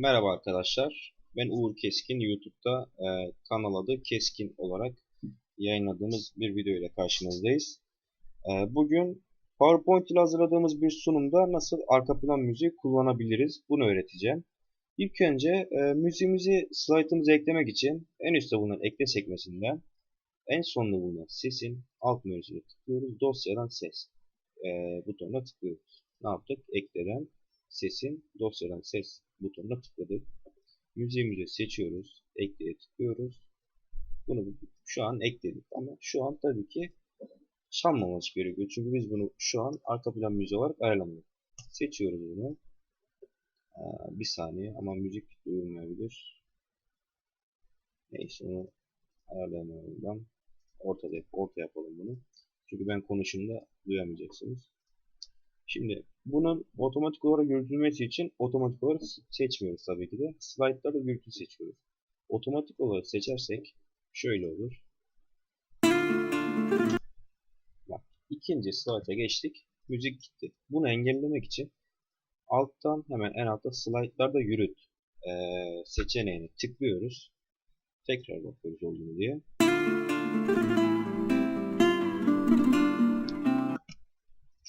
Merhaba arkadaşlar. Ben Uğur Keskin. YouTube'da e, kanal adı Keskin olarak yayınladığımız bir video ile karşınızdayız. E, bugün PowerPoint ile hazırladığımız bir sunumda nasıl arka plan müziği kullanabiliriz bunu öğreteceğim. İlk önce e, müziğimizi slaytımıza eklemek için en üstte bulunan ekle sekmesinden en sonunda bulunan sesin alt menüsüne tıklıyoruz. Dosyadan ses e, butonuna tıklıyoruz. Ne yaptık? Ekleden sesin dosyadan ses butonuna tıkladık. Müziğimizi seçiyoruz. Ekleye tıklıyoruz. Bunu şu an ekledik ama şu an tabii ki çalmaması gerekiyor. Çünkü biz bunu şu an arka plan müziği olarak ayarlamıyoruz. Seçiyoruz bunu. Bir saniye ama müzik duyulmayabilir. Neyse onu ayarlayamıyorum ben. Ortada, orta yapalım bunu. Çünkü ben konuşumda duyamayacaksınız. Şimdi bunun otomatik olarak yürütülmesi için otomatik olarak seçmiyoruz tabii ki de. Slide'larda yürütü seçiyoruz. Otomatik olarak seçersek şöyle olur. Bak ikinci slide'a geçtik. Müzik gitti. Bunu engellemek için alttan hemen en altta slide'larda yürüt e, seçeneğini tıklıyoruz. Tekrar bakıyoruz olduğunu diye.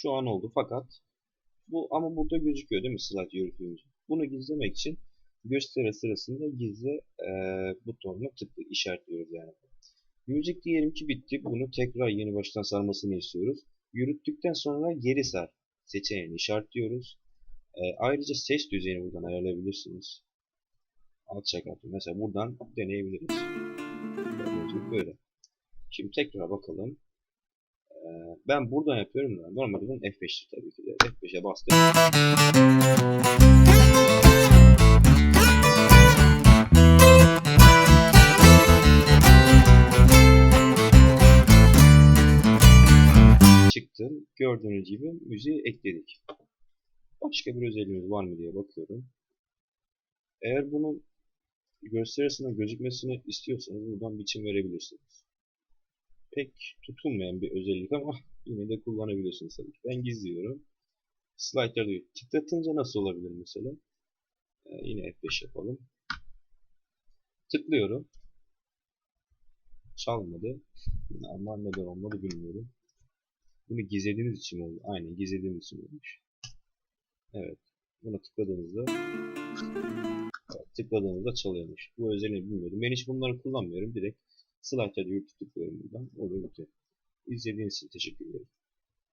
Şu an oldu fakat bu ama burada gözüküyor değil mi slide yürütüyoruz. Bunu gizlemek için gösteri sırasında gizle e, butonuna tıklı işaretliyoruz yani. Müzik diyelim ki bitti. Bunu tekrar yeni baştan sarmasını istiyoruz. Yürüttükten sonra geri sar seçeneğini işaretliyoruz. E, ayrıca ses düzeyini buradan ayarlayabilirsiniz. Alçak altı. Mesela buradan deneyebiliriz. Böyle. Şimdi tekrar bakalım. Ben buradan yapıyorum da normalde bunun F5'tir tabii ki de. F5'e bastım. Çıktım. Gördüğünüz gibi müziği ekledik. Başka bir özelliğimiz var mı diye bakıyorum. Eğer bunun gösterisine gözükmesini istiyorsanız buradan biçim verebilirsiniz pek tutulmayan bir özellik ama yine de kullanabilirsiniz tabii ki. Ben gizliyorum. Slider'ı tıklatınca nasıl olabilir mesela? Ee, yine F5 yapalım. Tıklıyorum. Çalmadı. Ama neden olmadı bilmiyorum. Bunu gizlediğiniz için oldu. Aynen gizlediğiniz için olmuş. Evet. Buna tıkladığınızda evet, tıkladığınızda çalıyormuş. Bu özelliğini bilmiyordum. Ben hiç bunları kullanmıyorum. Direkt Slide'da yürütüp tıklıyorum buradan. Oluyor bitiyor. İzlediğiniz için teşekkür ederim.